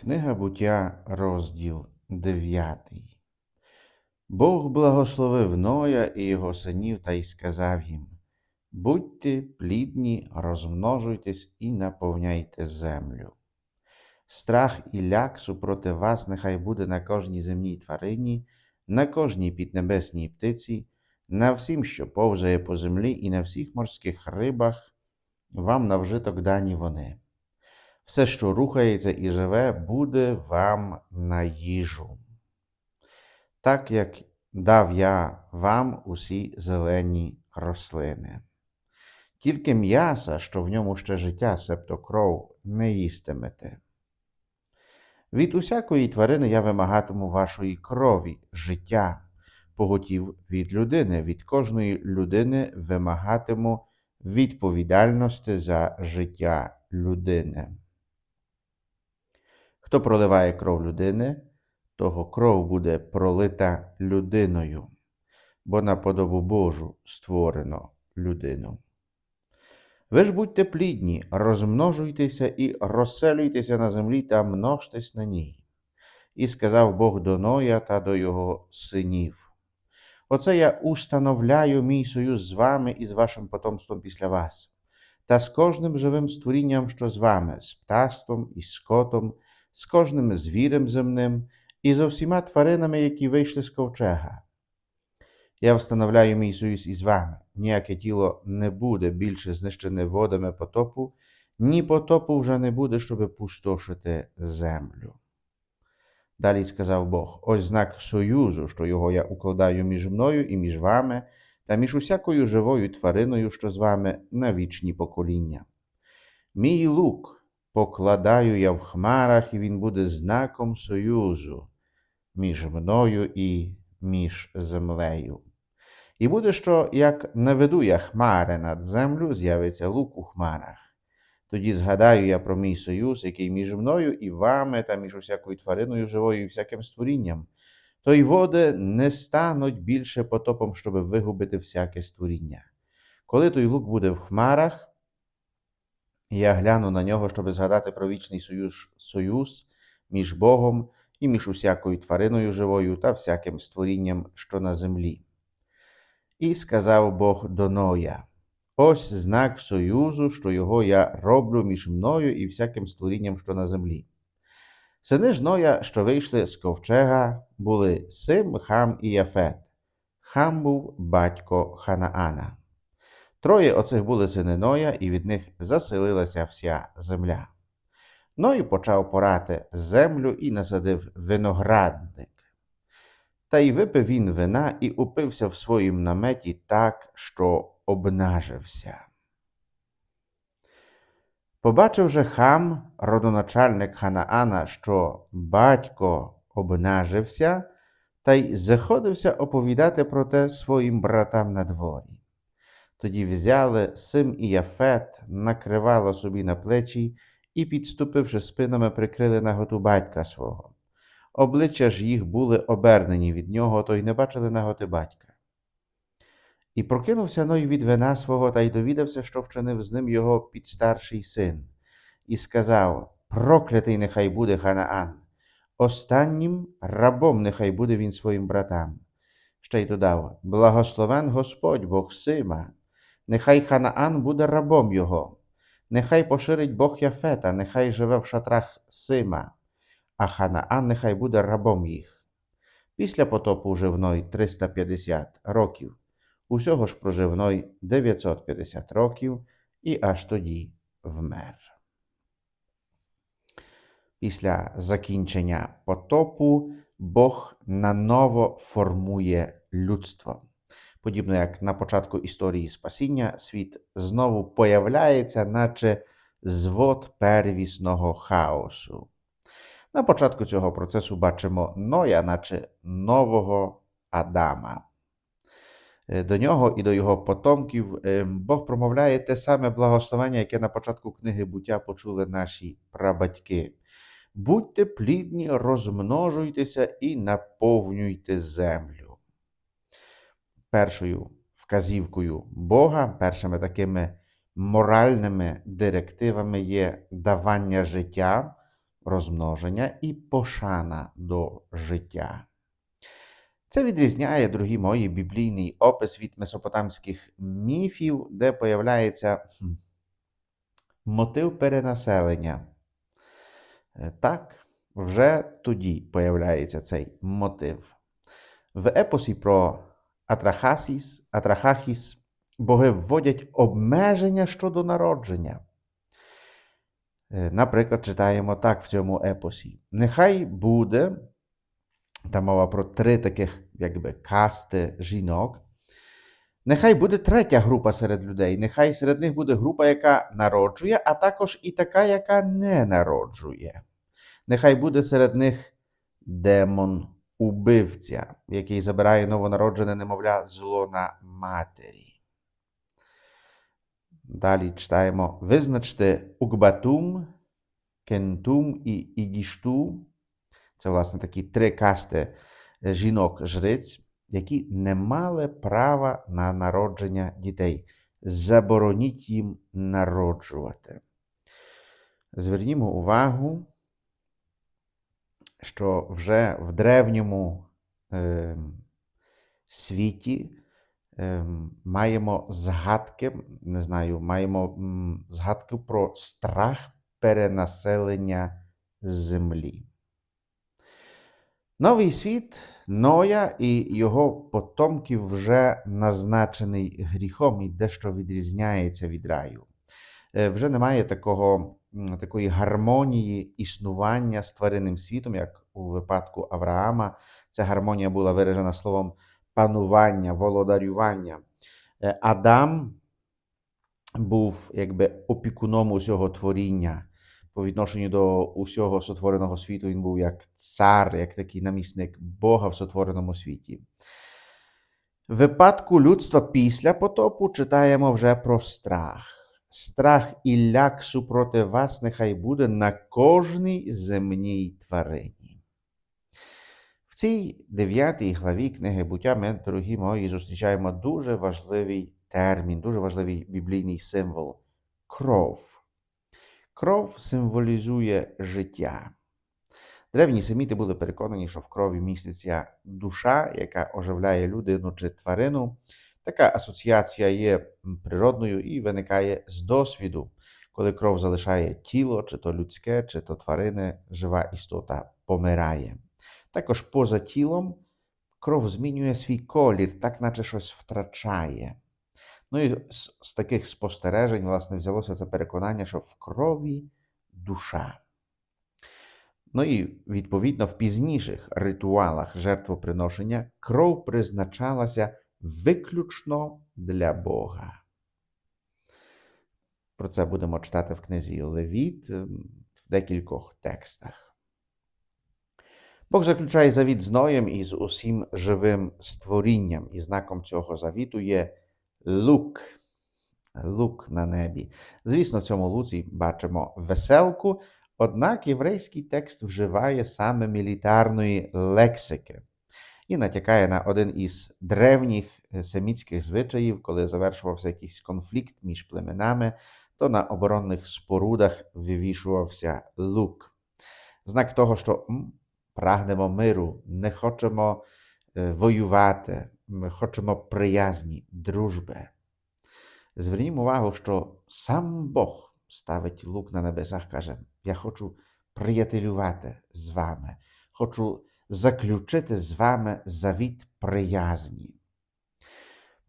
Книга буття, розділ 9. Бог благословив Ноя і його синів та й сказав їм: Будьте плідні, розмножуйтесь і наповняйте землю. Страх і ляк супроти вас нехай буде на кожній земній тварині, на кожній піднебесній птиці, на всім, що повзає по землі, і на всіх морських рибах, вам на вжиток дані вони. Все, що рухається і живе, буде вам на їжу. Так як дав я вам усі зелені рослини. Тільки м'яса, що в ньому ще життя, себто кров, не їстимете. Від усякої тварини я вимагатиму вашої крові, життя, поготів від людини, від кожної людини вимагатиму відповідальності за життя людини. Хто проливає кров людини, того кров буде пролита людиною, бо на подобу Божу створено людину. Ви ж будьте плідні, розмножуйтеся і розселюйтеся на землі та множтесь на ній. І сказав Бог до Ноя та до його синів. Оце я установляю мій союз з вами і з вашим потомством після вас, та з кожним живим створінням, що з вами, з птаством і скотом, з кожним звірем земним і з усіма тваринами, які вийшли з ковчега. Я встановляю мій союз із вами. Ніяке тіло не буде більше знищене водами потопу, ні потопу вже не буде, щоби пустошити землю. Далі сказав Бог: ось знак союзу, що його я укладаю між мною і між вами, та між усякою живою твариною, що з вами на вічні покоління. Мій лук покладаю я в хмарах, і він буде знаком союзу між мною і між землею. І буде, що як наведу я хмари над землю, з'явиться лук у хмарах. Тоді згадаю я про мій союз, який між мною і вами, та між усякою твариною живою і всяким створінням. То й води не стануть більше потопом, щоб вигубити всяке створіння. Коли той лук буде в хмарах, я гляну на нього, щоб згадати про вічний союз, союз між Богом і між усякою твариною живою та всяким створінням, що на землі. І сказав Бог до Ноя: Ось знак союзу, що його я роблю між мною і всяким створінням, що на землі. Сини ж Ноя, що вийшли з ковчега, були Сим, Хам і Яфет. Хам був батько Ханаана. Троє оцих були сини Ноя, і від них заселилася вся земля. Ной почав порати землю і насадив виноградник. Та й випив він вина і упився в своїм наметі так, що обнажився. Побачив же хам, родоначальник Ханаана, що батько обнажився, та й заходився оповідати про те своїм братам на дворі. Тоді взяли Сим і Яфет, накривало собі на плечі і, підступивши спинами, прикрили наготу батька свого. Обличчя ж їх були обернені від нього, то й не бачили наготи батька. І прокинувся Ной від вина свого та й довідався, що вчинив з ним його підстарший син, і сказав: Проклятий нехай буде Ханаан, останнім рабом нехай буде він своїм братам. Ще й додав: Благословен Господь Бог Сима, нехай Ханаан буде рабом його, нехай поширить Бог Яфета, нехай живе в шатрах Сима, а Ханаан нехай буде рабом їх. Після потопу жив Ной 350 років. Усього ж прожив Ной 950 років і аж тоді вмер. Після закінчення потопу Бог наново формує людство. Подібно як на початку історії спасіння, світ знову появляється, наче звод первісного хаосу. На початку цього процесу бачимо Ноя, наче нового Адама. Е, До нього і до його потомків е, Бог промовляє те саме благословення, яке на початку книги буття почули наші прабатьки. Будьте плідні, розмножуйтеся і наповнюйте землю. Першою вказівкою Бога, першими такими моральними директивами є давання життя, розмноження і пошана до життя. Це відрізняє, дорогі мої, біблійний опис від месопотамських міфів, де появляється мотив перенаселення. Е, Так, вже тоді появляється цей мотив. В епосі про Атрахасіс, Атрахахіс боги вводять обмеження щодо народження. Наприклад, читаємо так в цьому епосі. Нехай буде, та мова про три таких якби касти жінок. Нехай буде третя група серед людей. Нехай серед них буде група, яка народжує, а також і така, яка не народжує. Нехай буде серед них демон убивця, який забирає новонароджене немовля з лона матері. Далі читаємо: визначте Угбатум, Кентум і Ігішту. Це, власне, такі три касти жінок-жриць, які не мали права на народження дітей. Забороніть їм народжувати. Звернімо увагу, що вже в древньому е, світі е, маємо згадки, не знаю, маємо м, згадки про страх перенаселення землі. Новий світ Ноя і його потомків вже назначений гріхом і дещо відрізняється від раю. Е, Вже немає такого, такої гармонії існування з тваринним світом, як у випадку Авраама. Ця гармонія була виражена словом панування, володарювання. Е, Адам був якби опікуном усього творіння. По відношенню до усього сотвореного світу він був як цар, як такий намісник Бога в сотвореному світі. В випадку людства після потопу читаємо вже про страх. Страх і ляк супроти вас нехай буде на кожній земній тварині. В цій дев'ятій главі книги буття ми, дорогі мої, зустрічаємо дуже важливий термін, дуже важливий біблійний символ кров. Кров символізує життя. Древні семіти були переконані, що в крові міститься душа, яка оживляє людину чи тварину. Така асоціація є природною і виникає з досвіду, коли кров залишає тіло, чи то людське, чи то тварини, жива істота помирає. Також поза тілом кров змінює свій колір, так наче щось втрачає. Ну і з, з таких спостережень, власне, взялося це переконання, що в крові душа. Ну і відповідно в пізніших ритуалах жертвоприношення кров призначалася виключно для Бога. Про це будемо читати в книзі Левіт в декількох текстах. Бог заключає завіт з Ноєм і з усім живим створінням, і знаком цього завіту є лук. Лук на небі. Звісно, в цьому луці бачимо веселку, однак єврейський текст вживає саме мілітарної лексики і натякає на один із древніх е, семітських звичаїв, коли завершувався якийсь конфлікт між племенами, то на оборонних спорудах вивішувався лук. Знак того, що м, прагнемо миру, не хочемо е, воювати, ми хочемо приязні, дружби. Звернімо увагу, що сам Бог ставить лук на небесах, каже: Я хочу приятелювати з вами, хочу заключити з вами завіт приязні.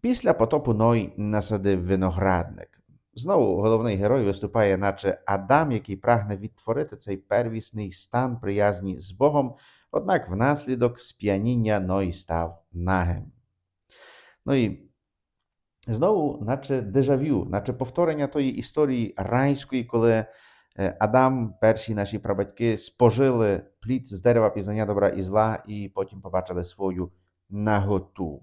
Після потопу Ной насадив виноградник. Знову головний герой виступає, наче Адам, який прагне відтворити цей первісний стан приязні з Богом, однак внаслідок сп'яніння Ной став нагим. Ну і знову, наче дежавю, наче повторення тої історії райської, коли Адам, перші наші прабатьки, спожили плід з дерева пізнання добра і зла, і потім побачили свою наготу.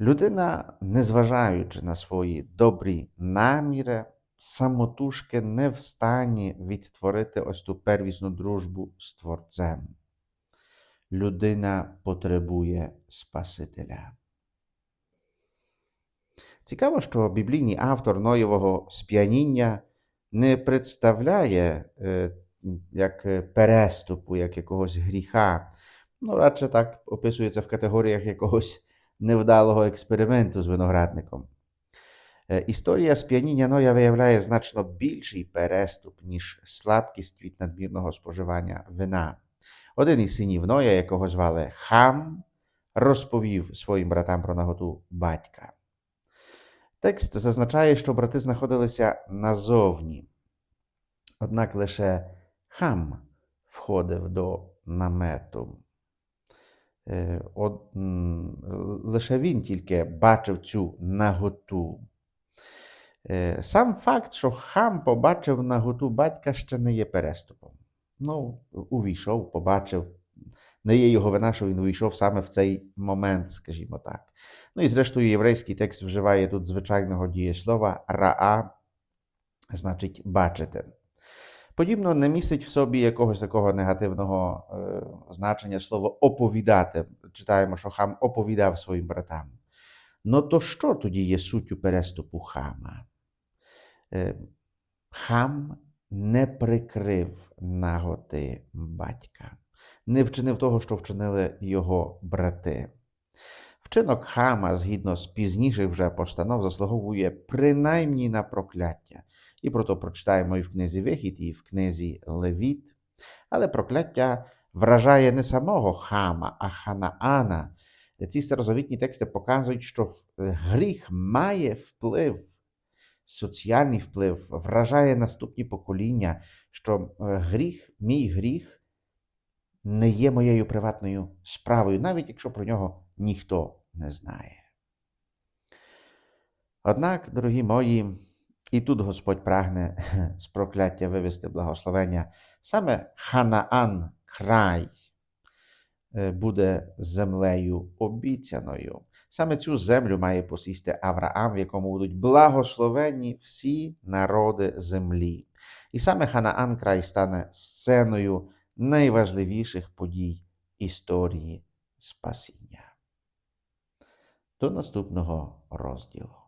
Людина, незважаючи на свої добрі наміри, самотужки не в стані відтворити ось ту первісну дружбу з Творцем. Людина потребує Спасителя. Цікаво, що біблійний автор Ноєвого сп'яніння не представляє е, як е, переступу, як якогось гріха. Ну, радше так описується в категоріях якогось невдалого експерименту з виноградником. Е, Історія сп'яніння Ноя виявляє значно більший переступ, ніж слабкість від надмірного споживання вина. Один із синів Ноя, якого звали Хам, розповів своїм братам про наготу батька. Текст зазначає, що брати знаходилися назовні. Однак лише Хам входив до намету. Е, От, лише він тільки бачив цю наготу. Е, Сам факт, що хам побачив наготу батька, ще не є переступом. Ну, увійшов, побачив. Не є його вина, що він увійшов саме в цей момент, скажімо так. Ну і зрештою, єврейський текст вживає тут звичайного дієслова раа, значить бачити. Подібно не містить в собі якогось такого негативного е, значення слово оповідати. Читаємо, що хам оповідав своїм братам. Ну то що тоді є суттю переступу хама? Е, Хам не прикрив наготи батька, не вчинив того, що вчинили його брати. Вчинок хама, згідно з пізніших вже постанов, заслуговує принаймні на прокляття. І про то прочитаємо і в книзі Вихід, і в книзі Левіт. Але прокляття вражає не самого хама, а Ханаана. Ці старозавітні тексти показують, що гріх має вплив, соціальний вплив, вражає наступні покоління, що е, гріх, мій гріх не є моєю приватною справою, навіть якщо про нього ніхто не знає. Однак, дорогі мої, і тут Господь прагне з прокляття вивести благословення. Саме Ханаан край е, буде землею обіцяною. Саме цю землю має посісти Авраам, в якому будуть благословені всі народи землі. І саме Ханаан край стане сценою найважливіших подій історії спасіння. До наступного розділу.